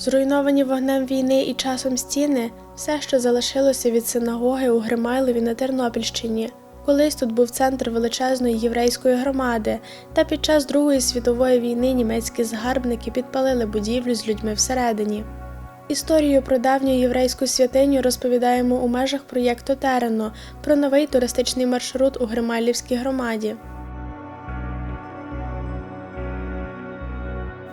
Зруйновані вогнем війни і часом стіни все, що залишилося від синагоги у Гримайлові на Тернопільщині. Колись тут був центр величезної єврейської громади, та під час Другої світової війни німецькі згарбники підпалили будівлю з людьми всередині. Історію про давню єврейську святиню розповідаємо у межах проєкту Терено про новий туристичний маршрут у Гримайлівській громаді.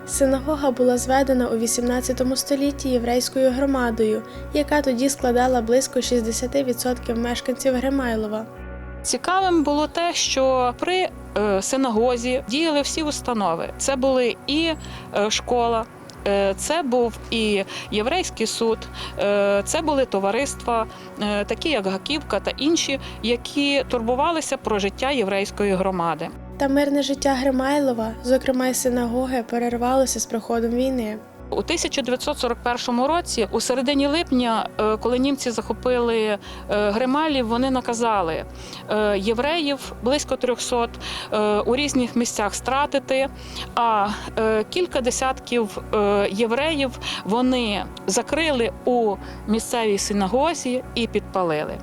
Синагога була зведена у 18 столітті єврейською громадою, яка тоді складала близько 60% мешканців Гримайлова. Цікавим було те, що при е, синагозі діяли всі установи. Це були і е, школа. е, Це був і єврейський суд, це були товариства, такі як Гаківка та інші, які турбувалися про життя єврейської громади. Та мирне життя Гримайлова, зокрема й синагоги, перервалося з приходом війни. У 1941 році, у середині липня, е, коли німці захопили е, Грималів, вони наказали е, євреїв близько 300 е, у різних місцях стратити. А кілька десятків євреїв вони закрили у місцевій синагозі і підпалили.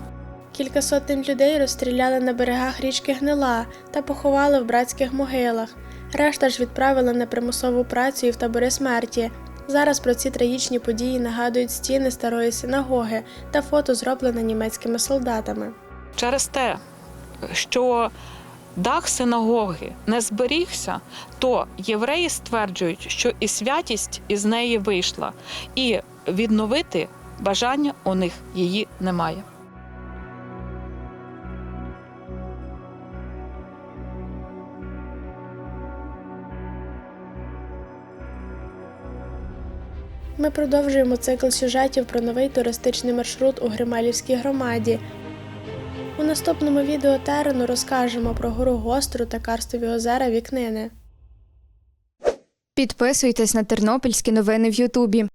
Кілька сотень людей розстріляли на берегах річки Гнила та поховали в братських могилах. Решта ж відправили на примусову працю і в табори смерті. Зараз про ці трагічні події нагадують стіни старої синагоги та фото, зроблене німецькими солдатами. Через те, що дах синагоги не зберігся, то євреї стверджують, що і святість із неї вийшла, і відновити бажання у них її немає. Ми продовжуємо цикл сюжетів про новий туристичний маршрут у Грималівській громаді. У наступному відео Терену розкажемо про гору Гостру та карстові озера Вікнини. Підписуйтесь на тернопільські новини в Ютубі.